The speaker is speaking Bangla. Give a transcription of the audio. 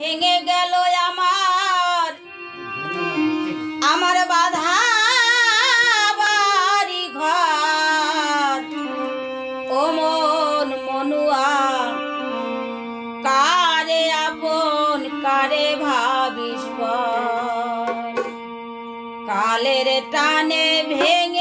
ভেঙে গেল আমার। আমার বাধা বাড়ি ঘর। ও মন মনুয়া, কারে আপন, কারে ভাবিস কালের টানে ভেঙে